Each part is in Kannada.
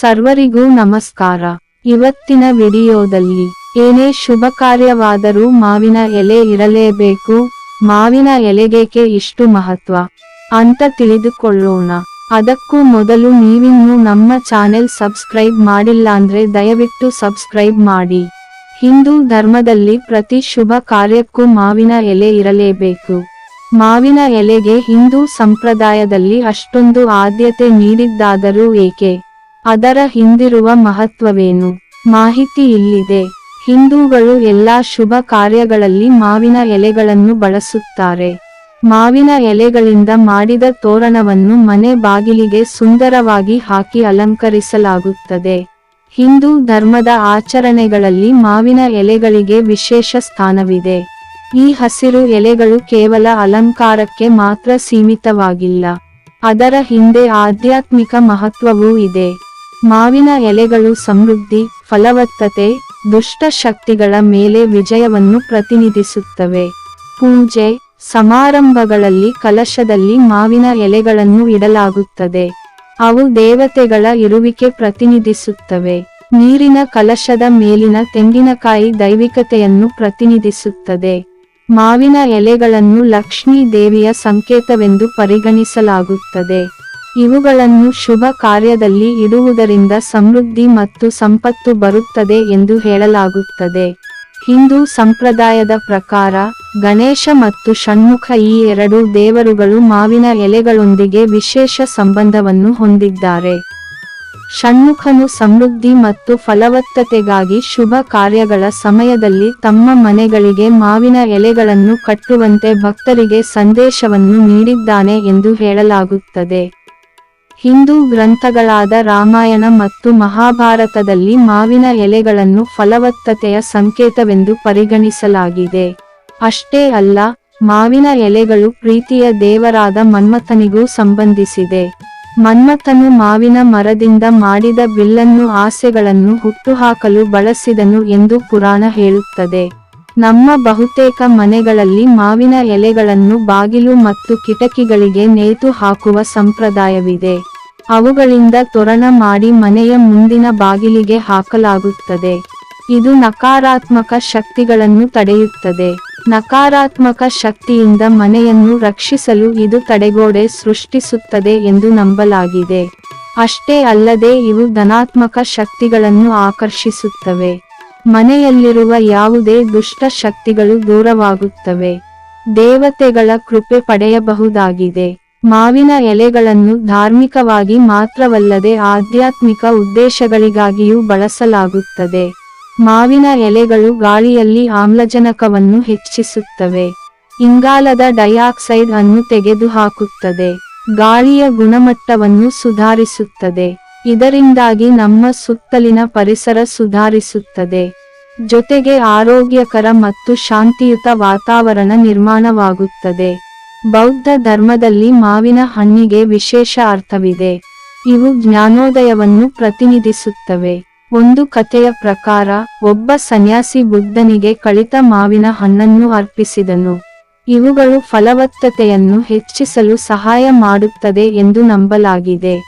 ಸರ್ವರಿಗೂ ನಮಸ್ಕಾರ. ಇವತ್ತಿನ ವಿಡಿಯೋದಲ್ಲಿ ಏನೇ ಶುಭ ಕಾರ್ಯವಾದರೂ ಮಾವಿನ ಎಲೆ ಇರಲೇಬೇಕು. ಮಾವಿನ ಎಲೆಗೇಕೆ ಇಷ್ಟು ಮಹತ್ವ? ಅಂತ ತಿಳಿದುಕೊಳ್ಳೋಣ. ಅದಕ್ಕೂ ಮೊದಲು ನೀವಿನ್ನೂ ನಮ್ಮ ಚಾನೆಲ್ ಸಬ್ಸ್ಕ್ರೈಬ್ ಮಾಡಿಲ್ಲಾಂದ್ರೆ ದಯವಿಟ್ಟು ಸಬ್ಸ್ಕ್ರೈಬ್ ಮಾಡಿ. ಹಿಂದೂ ಧರ್ಮದಲ್ಲಿ ಪ್ರತಿ ಶುಭ ಕಾರ್ಯಕ್ಕೂ ಮಾವಿನ ಎಲೆ ಇರಲೇಬೇಕು. ಮಾವಿನ ಎಲೆಗೆ ಹಿಂದೂ ಸಂಪ್ರದಾಯದಲ್ಲಿ ಅಷ್ಟೊಂದು ಆದ್ಯತೆ ನೀಡಿದ್ದಾದರೂ ಏಕೆ? ಅದರ ಹಿಂದಿರುವ ಮಹತ್ವವೇನು? ಮಾಹಿತಿ ಇಲ್ಲಿದೆ. ಹಿಂದೂಗಳು ಎಲ್ಲಾ ಶುಭ ಕಾರ್ಯಗಳಲ್ಲಿ ಮಾವಿನ ಎಲೆಗಳನ್ನು ಬಳಸುತ್ತಾರೆ. ಮಾವಿನ ಎಲೆಗಳಿಂದ ಮಾಡಿದ ತೋರಣವನ್ನು ಮನೆ ಬಾಗಿಲಿಗೆ ಸುಂದರವಾಗಿ ಹಾಕಿ ಅಲಂಕರಿಸಲಾಗುತ್ತದೆ. ಹಿಂದೂ ಧರ್ಮದ ಆಚರಣೆಗಳಲ್ಲಿ ಮಾವಿನ ಎಲೆಗಳಿಗೆ ವಿಶೇಷ ಸ್ಥಾನವಿದೆ. ಈ ಹಸಿರು ಎಲೆಗಳು ಕೇವಲ ಅಲಂಕಾರಕ್ಕೆ ಮಾತ್ರ ಸೀಮಿತವಾಗಿಲ್ಲ. ಅದರ ಹಿಂದೆ ಆಧ್ಯಾತ್ಮಿಕ ಮಹತ್ವವೂ ಇದೆ. ಮಾವಿನ ಎಲೆಗಳು ಸಮೃದ್ಧಿ, ಫಲವತ್ತತೆ, ದುಷ್ಟ ಶಕ್ತಿಗಳ ಮೇಲೆ ವಿಜಯವನ್ನು ಪ್ರತಿನಿಧಿಸುತ್ತವೆ. ಪೂಜೆ, ಸಮಾರಂಭಗಳಲ್ಲಿ ಕಲಶದಲ್ಲಿ ಮಾವಿನ ಎಲೆಗಳನ್ನು ಇಡಲಾಗುತ್ತದೆ. ಅವು ದೇವತೆಗಳ ಇರುವಿಕೆ ಪ್ರತಿನಿಧಿಸುತ್ತವೆ. ನೀರಿನ ಕಲಶದ ಮೇಲಿನ ತೆಂಗಿನಕಾಯಿ ದೈವಿಕತೆಯನ್ನು ಪ್ರತಿನಿಧಿಸುತ್ತದೆ. ಮಾವಿನ ಎಲೆಗಳನ್ನು ಲಕ್ಷ್ಮೀ ದೇವಿಯ ಸಂಕೇತವೆಂದು ಪರಿಗಣಿಸಲಾಗುತ್ತದೆ. ಇವುಗಳನ್ನು ಶುಭ ಕಾರ್ಯದಲ್ಲಿ ಇಡುವುದರಿಂದ ಸಮೃದ್ಧಿ ಮತ್ತು ಸಂಪತ್ತು ಬರುತ್ತದೆ ಎಂದು ಹೇಳಲಾಗುತ್ತದೆ. ಹಿಂದೂ ಸಂಪ್ರದಾಯದ ಪ್ರಕಾರ, ಗಣೇಶ ಮತ್ತು ಷಣ್ಮುಖ ಈ ಎರಡು ದೇವರುಗಳು ಮಾವಿನ ಎಲೆಗಳೊಂದಿಗೆ ವಿಶೇಷ ಸಂಬಂಧವನ್ನು ಹೊಂದಿದ್ದಾರೆ. ಷಣ್ಮುಖನು ಸಮೃದ್ಧಿ ಮತ್ತು ಫಲವತ್ತತೆಗಾಗಿ ಶುಭ ಕಾರ್ಯಗಳ ಸಮಯದಲ್ಲಿ ತಮ್ಮ ಮನೆಗಳಿಗೆ ಮಾವಿನ ಎಲೆಗಳನ್ನು ಕಟ್ಟುವಂತೆ ಭಕ್ತರಿಗೆ ಸಂದೇಶವನ್ನು ನೀಡಿದ್ದಾನೆ ಎಂದು ಹೇಳಲಾಗುತ್ತದೆ. ಹಿಂದೂ ಗ್ರಂಥಗಳಾದ ರಾಮಾಯಣ ಮತ್ತು ಮಹಾಭಾರತದಲ್ಲಿ ಮಾವಿನ ಎಲೆಗಳನ್ನು ಫಲವತ್ತತೆಯ ಸಂಕೇತವೆಂದು ಪರಿಗಣಿಸಲಾಗಿದೆ. ಅಷ್ಟೇ ಅಲ್ಲ, ಮಾವಿನ ಎಲೆಗಳು ಪ್ರೀತಿಯ ದೇವರಾದ ಮನ್ಮಥನಿಗೂ ಸಂಬಂಧಿಸಿದೆ. ಮನ್ಮಥನು ಮಾವಿನ ಮರದಿಂದ ಮಾಡಿದ ಬಿಲ್ಲನ್ನು ಆಸೆಗಳನ್ನು ಹುಟ್ಟುಹಾಕಲು ಬಳಸಿದನು ಎಂದು ಪುರಾಣ ಹೇಳುತ್ತದೆ. ನಮ್ಮ ಬಹುತೇಕ ಮನೆಗಳಲ್ಲಿ ಮಾವಿನ ಎಲೆಗಳನ್ನು ಬಾಗಿಲು ಮತ್ತು ಕಿಟಕಿಗಳಿಗೆ ನೇತು ಹಾಕುವ ಸಂಪ್ರದಾಯವಿದೆ. ಅವುಗಳಿಂದ ತೋರಣ ಮಾಡಿ ಮನೆಯ ಮುಂದಿನ ಬಾಗಿಲಿಗೆ ಹಾಕಲಾಗುತ್ತದೆ. ಇದು ನಕಾರಾತ್ಮಕ ಶಕ್ತಿಗಳನ್ನು ತಡೆಯುತ್ತದೆ. ನಕಾರಾತ್ಮಕ ಶಕ್ತಿಯಿಂದ ಮನೆಯನ್ನು ರಕ್ಷಿಸಲು ಇದು ತಡೆಗೋಡೆ ಸೃಷ್ಟಿಸುತ್ತದೆ ಎಂದು ನಂಬಲಾಗಿದೆ. ಅಷ್ಟೇ ಅಲ್ಲದೆ ಇವು ಧನಾತ್ಮಕ ಶಕ್ತಿಗಳನ್ನು ಆಕರ್ಷಿಸುತ್ತವೆ. ಮನೆಯಲ್ಲಿರುವ ಯಾವುದೇ ದುಷ್ಟ ಶಕ್ತಿಗಳು ದೂರವಾಗುತ್ತವೆ. ದೇವತೆಗಳ ಕೃಪೆ ಪಡೆಯಬಹುದಾಗಿದೆ. ಮಾವಿನ ಎಲೆಗಳನ್ನು ಧಾರ್ಮಿಕವಾಗಿ ಮಾತ್ರವಲ್ಲದೆ ಆಧ್ಯಾತ್ಮಿಕ ಉದ್ದೇಶಗಳಿಗಾಗಿಯೂ ಬಳಸಲಾಗುತ್ತದೆ. ಮಾವಿನ ಎಲೆಗಳು ಗಾಳಿಯಲ್ಲಿ ಆಮ್ಲಜನಕವನ್ನು ಹೆಚ್ಚಿಸುತ್ತವೆ. ಇಂಗಾಲದ ಡೈಆಕ್ಸೈಡ್ ಅನ್ನು ತೆಗೆದುಹಾಕುತ್ತದೆ. ಗಾಳಿಯ ಗುಣಮಟ್ಟವನ್ನು ಸುಧಾರಿಸುತ್ತದೆ. ಇದರಿಂದಾಗಿ ನಮ್ಮ ಸುತ್ತಲಿನ ಪರಿಸರ ಸುಧಾರಿಸುತ್ತದೆ. ಜೊತೆಗೆ ಆರೋಗ್ಯಕರ ಮತ್ತು ಶಾಂತಿಯುತ ವಾತಾವರಣ ನಿರ್ಮಾಣವಾಗುತ್ತದೆ. ಬೌದ್ಧ ಧರ್ಮದಲ್ಲಿ ಮಾವಿನ ಹಣ್ಣಿಗೆ ವಿಶೇಷ ಅರ್ಥವಿದೆ. ಇವು ಜ್ಞಾನೋದಯವನ್ನು ಪ್ರತಿನಿಧಿಸುತ್ತವೆ. ಒಂದು ಕಥೆಯ ಪ್ರಕಾರ, ಒಬ್ಬ ಸನ್ಯಾಸಿ ಬುದ್ಧನಿಗೆ ಕಳಿತ ಮಾವಿನ ಹಣ್ಣನ್ನು ಅರ್ಪಿಸಿದನು. ಇವುಗಳು ಫಲವತ್ತತೆಯನ್ನು ಹೆಚ್ಚಿಸಲು ಸಹಾಯ ಮಾಡುತ್ತದೆ ಎಂದು ನಂಬಲಾಗಿದೆ.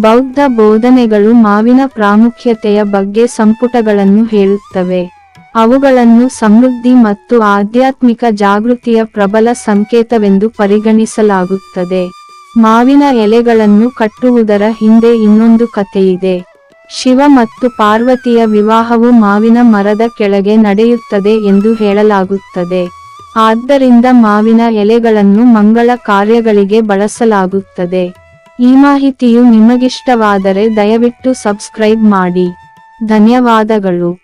ಬೌದ್ಧ ಬೋಧನೆಗಳು ಮಾವಿನ ಪ್ರಾಮುಖ್ಯತೆಯ ಬಗ್ಗೆ ಸಂಪುಟಗಳನ್ನು ಹೇಳುತ್ತವೆ. ಅವುಗಳನ್ನು ಸಮೃದ್ಧಿ ಮತ್ತು ಆಧ್ಯಾತ್ಮಿಕ ಜಾಗೃತಿಯ ಪ್ರಬಲ ಸಂಕೇತವೆಂದು ಪರಿಗಣಿಸಲಾಗುತ್ತದೆ. ಮಾವಿನ ಎಲೆಗಳನ್ನು ಕಟ್ಟುವುದರ ಹಿಂದೆ ಇನ್ನೊಂದು ಕಥೆಯಿದೆ. ಶಿವ ಮತ್ತು ಪಾರ್ವತಿಯ ವಿವಾಹವು ಮಾವಿನ ಮರದ ಕೆಳಗೆ ನಡೆಯುತ್ತದೆ ಎಂದು ಹೇಳಲಾಗುತ್ತದೆ. ಆದ್ದರಿಂದ ಮಾವಿನ ಎಲೆಗಳನ್ನು ಮಂಗಳ ಕಾರ್ಯಗಳಿಗೆ ಬಳಸಲಾಗುತ್ತದೆ. ಈ ಮಾಹಿತಿಯು ನಿಮಗಿಷ್ಟವಾದರೆ ದಯವಿಟ್ಟು ಸಬ್ಸ್ಕ್ರೈಬ್ ಮಾಡಿ. ಧನ್ಯವಾದಗಳು.